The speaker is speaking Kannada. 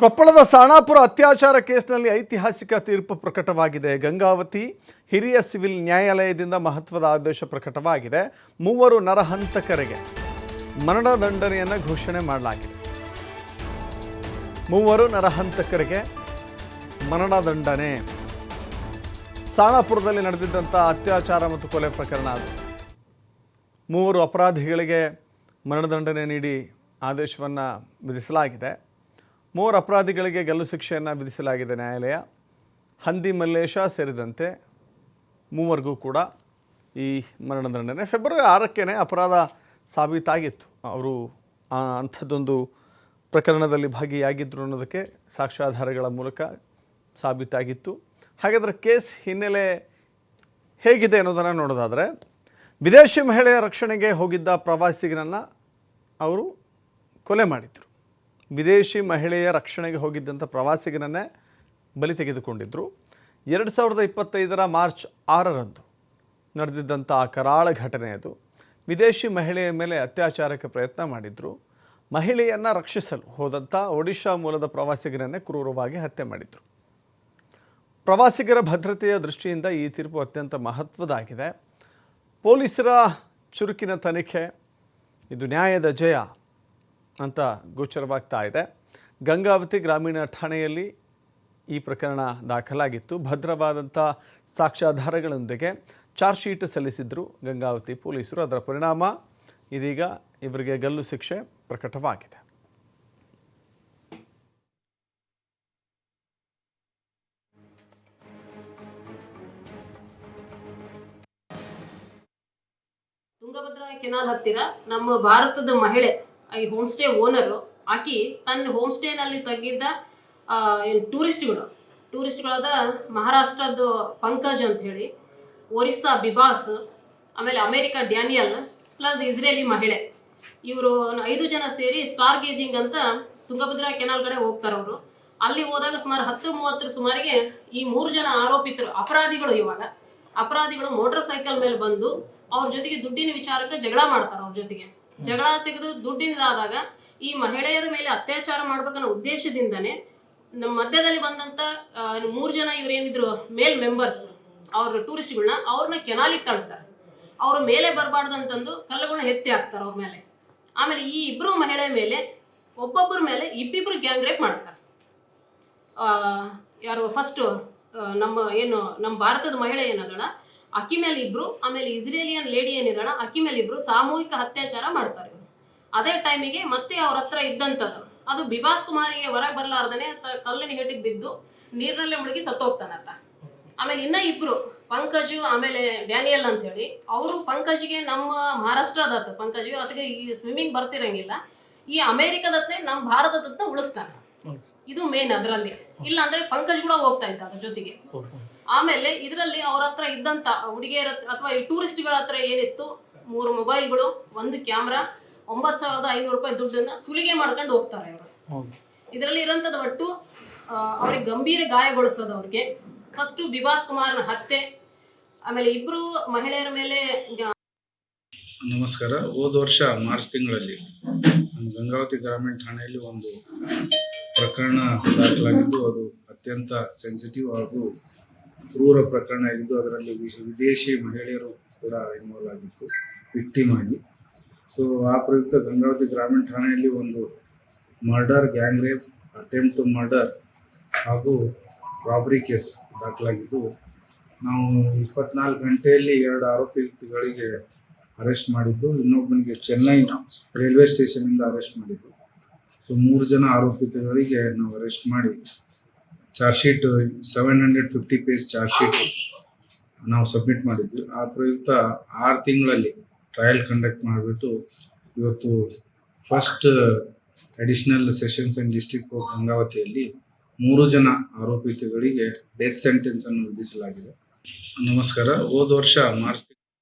ಕೊಪ್ಪಳದ ಸಾಣಾಪುರ ಅತ್ಯಾಚಾರ ಕೇಸ್ನಲ್ಲಿ ಐತಿಹಾಸಿಕ ತೀರ್ಪು ಪ್ರಕಟವಾಗಿದೆ. ಗಂಗಾವತಿ ಹಿರಿಯ ಸಿವಿಲ್ ನ್ಯಾಯಾಲಯದಿಂದ ಮಹತ್ವದ ಆದೇಶ ಪ್ರಕಟವಾಗಿದೆ. ಮೂವರು ನರಹಂತಕರಿಗೆ ಮರಣದಂಡನೆಯನ್ನು ಘೋಷಣೆ ಮಾಡಲಾಗಿದೆ. ಮೂವರು ನರಹಂತಕರಿಗೆ ಮರಣದಂಡನೆ ಸಾಣಾಪುರದಲ್ಲಿ ನಡೆದಿದ್ದಂಥ ಅತ್ಯಾಚಾರ ಮತ್ತು ಕೊಲೆ ಪ್ರಕರಣ ಅದು. ಮೂವರು ಅಪರಾಧಿಗಳಿಗೆ ಮರಣದಂಡನೆ ನೀಡಿ ಆದೇಶವನ್ನು ವಿಧಿಸಲಾಗಿದೆ. ಮೂವರು ಅಪರಾಧಿಗಳಿಗೆ ಗಲ್ಲು ಶಿಕ್ಷೆಯನ್ನು ವಿಧಿಸಲಾಗಿದೆ ನ್ಯಾಯಾಲಯ. ಹಂದಿ ಮಲ್ಲೇಶ ಸೇರಿದಂತೆ ಮೂವರಿಗೂ ಕೂಡ ಈ ಮರಣದಂಡನೆ ಫೆಬ್ರವರಿ ಆರಕ್ಕೇ ಅಪರಾಧ ಸಾಬೀತಾಗಿತ್ತು. ಅವರು ಅಂಥದ್ದೊಂದು ಪ್ರಕರಣದಲ್ಲಿ ಭಾಗಿಯಾಗಿದ್ದರು ಅನ್ನೋದಕ್ಕೆ ಸಾಕ್ಷ್ಯಾಧಾರಗಳ ಮೂಲಕ ಸಾಬೀತಾಗಿತ್ತು. ಹಾಗಾದರೆ ಕೇಸ್ ಹಿನ್ನೆಲೆ ಹೇಗಿದೆ ಅನ್ನೋದನ್ನು ನೋಡೋದಾದರೆ, ವಿದೇಶಿ ಮಹಿಳೆಯ ರಕ್ಷಣೆಗೆ ಹೋಗಿದ್ದ ಪ್ರವಾಸಿಗರನ್ನು ಅವರು ಕೊಲೆ ಮಾಡಿದರು. ವಿದೇಶಿ ಮಹಿಳೆಯ ರಕ್ಷಣೆಗೆ ಹೋಗಿದ್ದಂಥ ಪ್ರವಾಸಿಗನನ್ನೇ ಬಲಿ ತೆಗೆದುಕೊಂಡಿದ್ದರು ಎರಡು ಸಾವಿರದ ಇಪ್ಪತ್ತೈದರ ಮಾರ್ಚ್ ಆರರಂದು ನಡೆದಿದ್ದಂಥ ಆ ಕರಾಳ ಘಟನೆ ಅದು. ವಿದೇಶಿ ಮಹಿಳೆಯ ಮೇಲೆ ಅತ್ಯಾಚಾರಕ್ಕೆ ಪ್ರಯತ್ನ ಮಾಡಿದ್ರು. ಮಹಿಳೆಯನ್ನು ರಕ್ಷಿಸಲು ಹೋದಂಥ ಒಡಿಶಾ ಮೂಲದ ಪ್ರವಾಸಿಗರನ್ನೇ ಕ್ರೂರವಾಗಿ ಹತ್ಯೆ ಮಾಡಿದರು. ಪ್ರವಾಸಿಗರ ಭದ್ರತೆಯ ದೃಷ್ಟಿಯಿಂದ ಈ ತೀರ್ಪು ಅತ್ಯಂತ ಮಹತ್ವದಾಗಿದೆ ಪೊಲೀಸರ ಚುರುಕಿನ ತನಿಖೆ, ಇದು ನ್ಯಾಯದ ಜಯ ಅಂತ ಗೋಚರವಾಗ್ತಾ ಇದೆ. ಗಂಗಾವತಿ ಗ್ರಾಮೀಣ ಠಾಣೆಯಲ್ಲಿ ಈ ಪ್ರಕರಣ ದಾಖಲಾಗಿತ್ತು. ಭದ್ರವಾದಂಥ ಸಾಕ್ಷ್ಯಾಧಾರಗಳೊಂದಿಗೆ ಚಾರ್ಜ್ ಶೀಟ್ ಸಲ್ಲಿಸಿದ್ರು ಗಂಗಾವತಿ ಪೊಲೀಸರು. ಅದರ ಪರಿಣಾಮ ಇದೀಗ ಇವರಿಗೆ ಗಲ್ಲು ಶಿಕ್ಷೆ ಪ್ರಕಟವಾಗಿದೆ. ತುಂಗಭದ್ರಾ ಕೆನಾಲ್ ಹತ್ತಿರ ನಮ್ಮ ಭಾರತದ ಮಹಿಳೆ ಈ ಹೋಮ್ ಸ್ಟೇ ಓನರು ಆಕಿ ತನ್ನ ಹೋಮ್ ಸ್ಟೇನಲ್ಲಿ ಏನ್ ಟೂರಿಸ್ಟ್ಗಳು ಟೂರಿಸ್ಟ್ಗಳಾದ ಮಹಾರಾಷ್ಟ್ರದ್ದು ಪಂಕಜ್ ಅಂತ ಹೇಳಿ ಒರಿಸ್ಸಾ ಬಿಬಾಸ್, ಆಮೇಲೆ ಅಮೇರಿಕ ಡ್ಯಾನಿಯಲ್ ಪ್ಲಸ್ ಇಸ್ರೇಲಿ ಮಹಿಳೆ. ಇವರು ಐದು ಜನ ಸೇರಿ ಸ್ಟಾರ್ ಗೇಜಿಂಗ್ ಅಂತ ತುಂಗಭದ್ರಾ ಕೆನಾಲ್ ಕಡೆ ಹೋಗ್ತಾರೆ ಅವರು. ಅಲ್ಲಿ ಹೋದಾಗ ಸುಮಾರು ಹತ್ತು ಮೂವತ್ತರ ಸುಮಾರಿಗೆ ಈ ಮೂರು ಜನ ಆರೋಪಿತರು, ಅಪರಾಧಿಗಳು ಇವಾಗ. ಅಪರಾಧಿಗಳು ಮೋಟರ್ ಸೈಕಲ್ ಮೇಲೆ ಬಂದು ಅವ್ರ ಜೊತೆಗೆ ದುಡ್ಡಿನ ವಿಚಾರಕ್ಕೆ ಜಗಳ ಮಾಡ್ತಾರೆ ಅವ್ರ ಜೊತೆಗೆ. ಜಗಳ ತೆಗೆದು ದುಡ್ಡಿನದಾದಾಗ ಈ ಮಹಿಳೆಯರ ಮೇಲೆ ಅತ್ಯಾಚಾರ ಮಾಡ್ಬೇಕನ್ನೋ ಉದ್ದೇಶದಿಂದನೇ ನಮ್ಮ ಮಧ್ಯದಲ್ಲಿ ಬಂದಂತ ಮೂರು ಜನ ಇವರೇನಿದ್ರು ಮೇಲ್ ಮೆಂಬರ್ಸ್ ಅವ್ರ ಟೂರಿಸ್ಟ್ಗಳನ್ನ ಅವ್ರನ್ನ ಕೆನಾಲಿಗೆ ತಳ್ತಾರೆ. ಅವ್ರ ಮೇಲೆ ಬರಬಾರ್ದಂತಂದು ಕಲ್ಲುಗಳನ್ನ ಎತ್ತಿ ಹಾಕ್ತಾರೆ ಅವ್ರ ಮೇಲೆ. ಆಮೇಲೆ ಈ ಇಬ್ಬರು ಮಹಿಳೆ ಮೇಲೆ ಒಬ್ಬೊಬ್ಬರ ಮೇಲೆ ಇಬ್ಬಿಬ್ರು ಗ್ಯಾಂಗ್ ರೇಪ್ ಮಾಡ್ತಾರೆ. ಯಾರು ಫಸ್ಟು ನಮ್ಮ, ಏನು, ನಮ್ಮ ಭಾರತದ ಮಹಿಳೆ ಏನದಳ ಅಕ್ಕಿ ಮೇಲೆ ಇಬ್ರು ಆಮೇಲೆ ಇಸ್ರೇಲಿಯನ್ ಲೇಡಿ ಏನಿದಾಳ ಅಕ್ಕಿ ಮೇಲೆ ಇಬ್ರು ಸಾಮೂಹಿಕ ಅತ್ಯಾಚಾರ ಮಾಡ್ತಾರೆ ಅದೇ ಟೈಮಿಗೆ ಮತ್ತೆ ಅವ್ರ ಹತ್ರ ಇದ್ದಂಥದ್ದು. ಅದು ಬಿಬಾಸ್ ಕುಮಾರಿಗೆ ಹೊರಗೆ ಬರಲಾರ್ದನೆ ಕಲ್ಲಿನ ಹೇಟಿಗೆ ಬಿದ್ದು ನೀರಿನಲ್ಲೇ ಮುಳುಗಿ ಸತ್ತೋಗ್ತಾನಂತ ಆಮೇಲೆ ಇನ್ನ ಇಬ್ರು ಪಂಕಜು ಆಮೇಲೆ ಡ್ಯಾನಿಯಲ್ ಅಂತ ಹೇಳಿ ಅವರು ಪಂಕಜ್ಗೆ ನಮ್ಮ ಮಹಾರಾಷ್ಟ್ರದತ್ತ ಪಂಕಜ್ ಅದಕ್ಕೆ ಈ ಸ್ವಿಮ್ಮಿಂಗ್ ಬರ್ತಿರಂಗಿಲ್ಲ. ಈ ಅಮೇರಿಕದತ್ತೆ ನಮ್ಮ ಭಾರತದತ್ತ ಉಳಿಸ್ತಾನೆ. ಇದು ಮೇನ್ ಅದರಲ್ಲಿ. ಇಲ್ಲ ಅಂದ್ರೆ ಪಂಕಜ್ ಕೂಡ ಹೋಗ್ತಾ ಇದ್ದ ಅದ್ರ ಜೊತೆಗೆ. ಆಮೇಲೆ ಇದರಲ್ಲಿ ಅವ್ರ ಹತ್ರ ಇದ್ದಂತ ಹುಡುಗಿಯರ ಹತ್ರ ಅಥವಾ ಈ ಟೂರಿಸ್ಟ್ಗಳ ಹತ್ರ ಏನಿತ್ತು ಮೂರು ಮೊಬೈಲ್ಗಳು ಒಂದು ಕ್ಯಾಮ್ರಾ ಒಂಬತ್ತು ಸಾವಿರದ ಐನೂರು ರೂಪಾಯಿ ದುಡ್ಡನ್ನ ಸುಲಿಗೆ ಮಾಡ್ಕೊಂಡು ಹೋಗ್ತಾರೆ ಅವರು ಇದರಲ್ಲಿ ಇರೋಂಥದ್ದು ಒಟ್ಟು ಅವ್ರಿಗೆ ಗಂಭೀರ ಗಾಯಗೊಳಿಸೋದು ಅವ್ರಿಗೆ. ಫಸ್ಟು ವಿಭಾಸ್ ಕುಮಾರ್ನ ಹತ್ಯೆ ಆಮೇಲೆ ಇಬ್ರು ಮಹಿಳೆಯರ ಮೇಲೆ ನಮಸ್ಕಾರ. ಹೋದ ವರ್ಷ ಮಾರ್ಚ್ ತಿಂಗಳಲ್ಲಿ ನಮ್ಮ ಗಂಗಾವತಿ ಗ್ರಾಮೀಣ ಠಾಣೆಯಲ್ಲಿ ಒಂದು ಪ್ರಕರಣ ದಾಖಲಾಗಿದ್ದು ಅದು ಅತ್ಯಂತ ಸೆನ್ಸಿಟಿವ್ ಹಾಗೂ ಕ್ರೂರ ಪ್ರಕರಣ ಇದ್ದು ಅದರಲ್ಲಿ ವಿದೇಶಿ ಮಹಿಳೆಯರು ಕೂಡ ಇನ್ವಾಲ್ವ್ ಆಗಿತ್ತು ವಿಕ್ಟಿಮ್ ಆಗಿ. ಸೊ ಆ ಪ್ರಯುಕ್ತ ಗಂಗಾವತಿ ಗ್ರಾಮೀಣ ಠಾಣೆಯಲ್ಲಿ ಒಂದು murder gang rape attempt to murder ಹಾಗೂ ರಾಬರಿ ಕೇಸ್ ದಾಖಲಾಗಿದ್ದು, ನಾವು ಇಪ್ಪತ್ನಾಲ್ಕು ಗಂಟೆಯಲ್ಲಿ ಎರಡು ಆರೋಪಿಗಳಿಗೆ ಅರೆಸ್ಟ್ ಮಾಡಿದ್ದು, ಇನ್ನೊಬ್ಬನಿಗೆ ಚೆನ್ನೈ ರೈಲ್ವೆ ಸ್ಟೇಷನಿಂದ ಅರೆಸ್ಟ್ ಮಾಡಿದ್ದು. ಸೊ ಮೂರು ಜನ ಆರೋಪಿತಗಳಿಗೆ ನಾವು ಅರೆಸ್ಟ್ ಮಾಡಿ charge sheet seven hundred fifty page charge sheet ನಾವು ಸಬ್ಮಿಟ್ ಮಾಡಿದ್ವಿ. ಆ ಪ್ರಯುಕ್ತ ಆರು ತಿಂಗಳಲ್ಲಿ ಟ್ರಯಲ್ ಕಂಡಕ್ಟ್ ಮಾಡಿಬಿಟ್ಟು ಇವತ್ತು first additional sessions in district court ಗಂಗಾವತಿಯಲ್ಲಿ ಮೂರು ಜನ ಆರೋಪಿತಗಳಿಗೆ ಡೆತ್ ಸೆಂಟೆನ್ಸ್ ಅನ್ನು ವಿಧಿಸಲಾಗಿದೆ. ನಮಸ್ಕಾರ. ಹೋದ ವರ್ಷ ಮಾರ್ಚ್